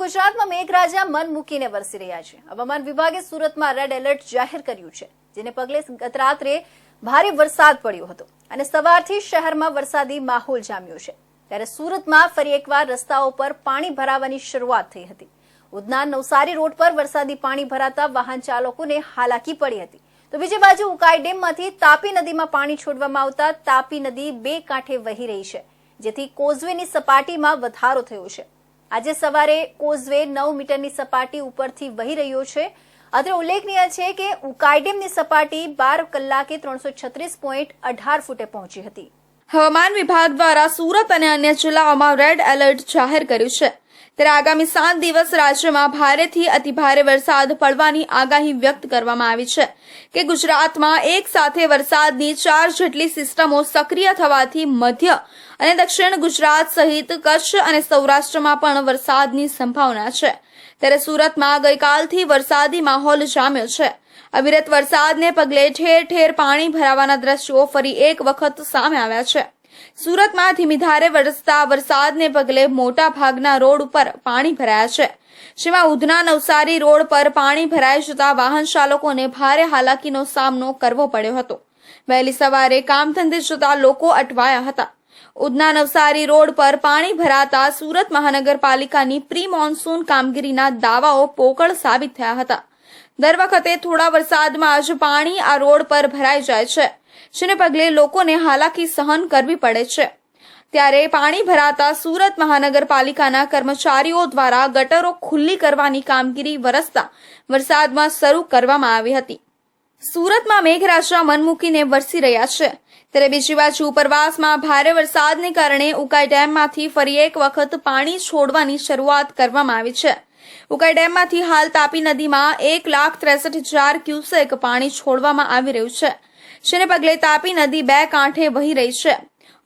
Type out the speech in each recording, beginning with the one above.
ગુજરાતમાં મેઘરાજા મન મૂકીને વરસી રહ્યા છે. હવામાન વિભાગે સુરતમાં રેડ એલર્ટ જાહેર કર્યું છે, જેને પગલે ગત રાત્રે ભારે વરસાદ પડ્યો હતો અને સવારથી શહેરમાં વરસાદી માહોલ જામ્યો છે. ત્યારે સુરતમાં ફરી એકવાર રસ્તાઓ પર પાણી ભરાવાની શરૂઆત થઈ હતી. ઉધના નવસારી રોડ પર વરસાદી પાણી ભરાતા વાહન ચાલકોને હાલાકી પડી હતી. તો બીજી બાજુ ઉકાઈ ડેમમાંથી તાપી નદીમાં પાણી છોડવામાં આવતા તાપી નદી બે કાંઠે વહી રહી છે, જેથી કોઝવેની સપાટીમાં વધારો થયો છે. આજે સવારે કોઝવે નવ મીટરની સપાટી ઉપરથી વહી રહ્યો છે. અત્રે ઉલ્લેખનીય છે કે ઉકાઈ સપાટી બાર કલાકે ત્રણસો છત્રીસ પોઈન્ટ અઢાર ફૂટે પહોંચી હતી. હવામાન વિભાગ દ્વારા સુરત અને અન્ય જિલ્લાઓમાં રેડ એલર્ટ જાહેર કર્યું છે. ત્યારે આગામી સાત દિવસ રાજ્યમાં ભારેથી અતિભારે વરસાદ પડવાની આગાહી વ્યક્ત કરવામાં આવી છે કે ગુજરાતમાં એક સાથે વરસાદની ચાર જેટલી સિસ્ટમો સક્રિય થવાથી મધ્ય અને દક્ષિણ ગુજરાત સહિત કચ્છ અને સૌરાષ્ટ્રમાં પણ વરસાદની સંભાવના છે. ત્યારે સુરતમાં ગઈકાલથી વરસાદી માહોલ જામ્યો છે. અવિરત વરસાદને પગલે ઠેર ઠેર પાણી ભરાવાના દ્રશ્યો ફરી એક વખત સામે આવ્યા છે. સુરતમાં ધીમી ધારે વરસતા વરસાદને પગલે મોટા ભાગના રોડ ઉપર પાણી ભરાયા છે. જેમાં ઉધના નવસારી રોડ પર પાણી ભરાઈ જતા વાહન ચાલકોને ભારે હાલાકીનો સામનો કરવો પડ્યો હતો. વહેલી સવારે કામ ધંધે જતા લોકો અટવાયા હતા. ઉધના નવસારી રોડ પર પાણી ભરાતા સુરત મહાનગરપાલિકાની પ્રી મોન્સૂન કામગીરીના દાવાઓ પોકળ સાબિત થયા હતા. દર વખતે થોડા વરસાદમાં જ પાણી આ રોડ પર ભરાઈ જાય છે. જેને પગલે લોકોને હાલાકી સહન કરવી પડે છે. ત્યારે પાણી ભરાતા સુરત મહાનગરપાલિકાના કર્મચારીઓ દ્વારા ગટરો ખુલ્લી કરવાની કામગીરી વરસતા વરસાદમાં શરૂ કરવામાં આવી હતી. સુરતમાં મેઘરાજા મન મૂકીને વરસી રહ્યા છે. ત્યારે બીજી બાજુ ઉપરવાસમાં ભારે વરસાદને કારણે ઉકાઈ ડેમમાંથી ફરી એક વખત પાણી છોડવાની શરૂઆત કરવામાં આવી છે. ઉકાઈ ડેમમાંથી હાલ તાપી નદીમાં એક લાખ ત્રેસઠ હજાર ક્યુસેક પાણી છોડવામાં આવી રહ્યું છે. જેને પગલે તાપી નદી બે કાંઠે વહી રહી છે.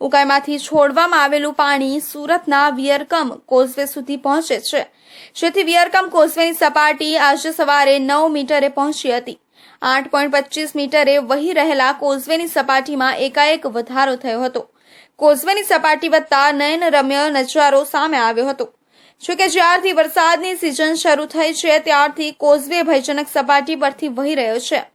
ઉકાઈમાંથી છોડવામાં આવેલું પાણી સુરતના વિયરકમ કોઝવે સુધી પહોંચે છે. જેથી વિયરકમ કોઝવેની સપાટી આજે સવારે નવ મીટરે પહોંચી હતી. આઠ પોઈન્ટ પચીસ મીટરે વહી રહેલા કોઝવેની સપાટીમાં એકાએક વધારો થયો હતો. કોઝવેની સપાટી વધતા નયન રમ્ય નજારો સામે આવ્યો હતો. જોકે જ્યારથી વરસાદની સિઝન શરૂ થઈ છે, ત્યારથી કોઝવે ભયજનક સપાટી પરથી વહી રહ્યો છે.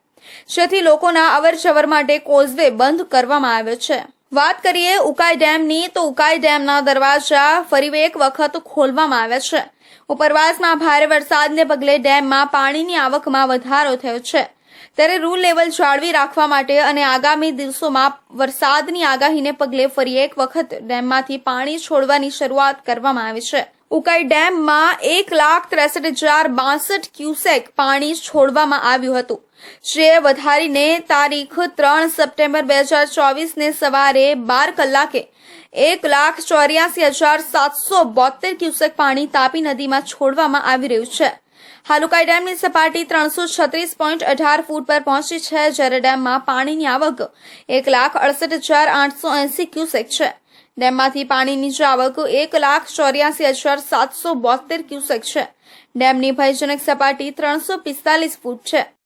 જેથી લોકોના અવરજવર માટે કોઝવે બંધ કરવામાં આવ્યો છે. વાત કરીએ ઉકાઈ ડેમની, તો ઉકાઈ ડેમના દરવાજા ફરી એક વખત ખોલવામાં આવ્યા છે. ઉપરવાસમાં ભારે વરસાદને પગલે ડેમમાં પાણીની આવકમાં વધારો થયો છે. ત્યારે રૂલ લેવલ જાળવી રાખવા માટે અને આગામી દિવસોમાં વરસાદની આગાહીને પગલે ફરી એક વખત ડેમમાંથી પાણી છોડવાની શરૂઆત કરવામાં આવી છે. ઉકાઈ ડેમમાં એક લાખ ત્રેસઠ હજાર બાસઠ ક્યુસેક પાણી છોડવામાં આવ્યું હતું. જે વધારીને તારીખ ત્રણ સપ્ટેમ્બર બે હજાર ચોવીસને સવારે બાર કલાકે એક લાખ ચોર્યાસી હજાર સાતસો બોતેર ક્યુસેક પાણી તાપી નદીમાં છોડવામાં આવી રહ્યું છે. હાલુકાઈ ડેમની સપાટી ત્રણસો છત્રીસ પોઈન્ટ અઢાર ફૂટ પર પહોંચી છે, જ્યારે ડેમમાં પાણીની આવક એક લાખ અડસઠ હજાર આઠસો એંસી ક્યુસેક છે. ડેમમાંથી પાણીની આવક એક લાખ ચોર્યાસી હજાર સાતસો બોતેર ક્યુસેક છે. ડેમની ભયજનક સપાટી ત્રણસો પિસ્તાલીસ ફૂટ છે.